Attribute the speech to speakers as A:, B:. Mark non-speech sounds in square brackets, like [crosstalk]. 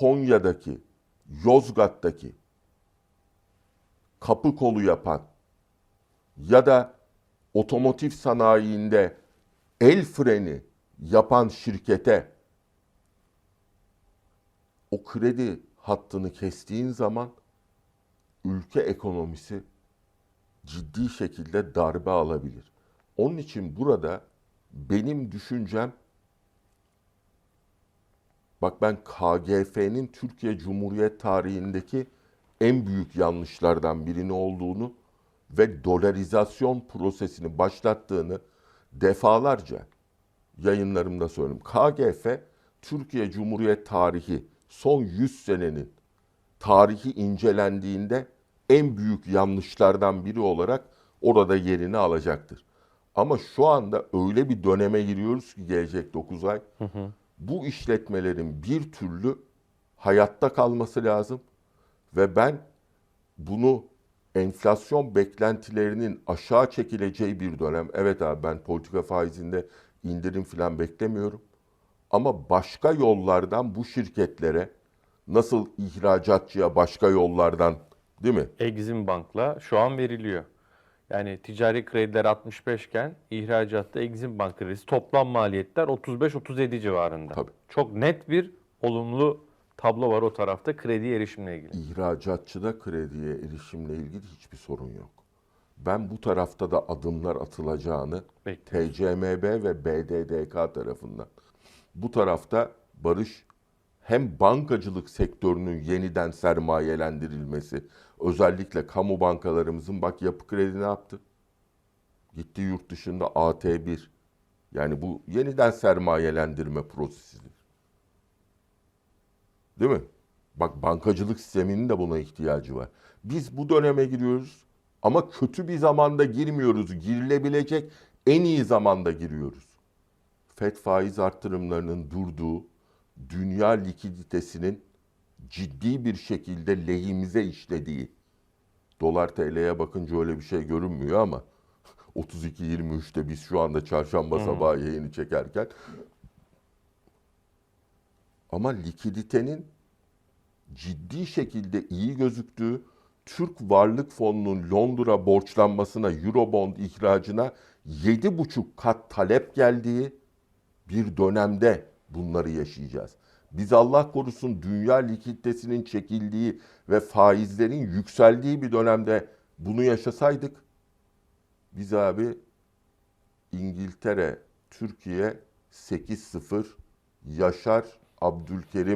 A: Konya'daki, Yozgat'taki kapı kolu yapan ya da otomotiv sanayinde el freni yapan şirkete o kredi hattını kestiğin zaman ülke ekonomisi ciddi şekilde darbe alabilir. Onun için burada benim düşüncem bak ben KGF'nin Türkiye Cumhuriyet tarihindeki en büyük yanlışlardan birini olduğunu ve dolarizasyon prosesini başlattığını defalarca yayınlarımda söyledim. KGF Türkiye Cumhuriyet tarihi son 100 senenin tarihi incelendiğinde en büyük yanlışlardan biri olarak orada yerini alacaktır. Ama şu anda öyle bir döneme giriyoruz ki gelecek 9 ay. Bu işletmelerin bir türlü hayatta kalması lazım ve ben bunu enflasyon beklentilerinin aşağı çekileceği bir dönem. Evet abi ben politika faizinde indirim falan beklemiyorum. Ama başka yollardan bu şirketlere nasıl ihracatçıya başka yollardan değil mi?
B: Exim Bank'la şu an veriliyor. Yani ticari krediler 65 iken ihracatta Exim Bank kredisi toplam maliyetler 35-37 civarında.
A: Tabii.
B: Çok net bir olumlu tablo var o tarafta kredi erişimle ilgili.
A: İhracatçıda krediye erişimle ilgili hiçbir sorun yok. Ben bu tarafta da adımlar atılacağını
B: Bekliyorum.
A: TCMB ve BDDK tarafından. Bu tarafta Barış hem bankacılık sektörünün yeniden sermayelendirilmesi, özellikle kamu bankalarımızın bak yapı kredi ne yaptı? Gitti yurt dışında AT1. Yani bu yeniden sermayelendirme prosesidir. Değil mi? Bak bankacılık sisteminin de buna ihtiyacı var. Biz bu döneme giriyoruz ama kötü bir zamanda girmiyoruz. Girilebilecek en iyi zamanda giriyoruz. FED faiz arttırımlarının durduğu, dünya likiditesinin ciddi bir şekilde lehimize işlediği, dolar TL'ye bakınca öyle bir şey görünmüyor ama [laughs] 32.23'te biz şu anda çarşamba sabahı yayını çekerken ama likiditenin ciddi şekilde iyi gözüktüğü Türk Varlık Fonu'nun Londra borçlanmasına, Eurobond ihracına 7,5 kat talep geldiği bir dönemde bunları yaşayacağız. Biz Allah korusun dünya likiditesinin çekildiği ve faizlerin yükseldiği bir dönemde bunu yaşasaydık biz abi İngiltere, Türkiye 8-0 Yaşar Abdülkerim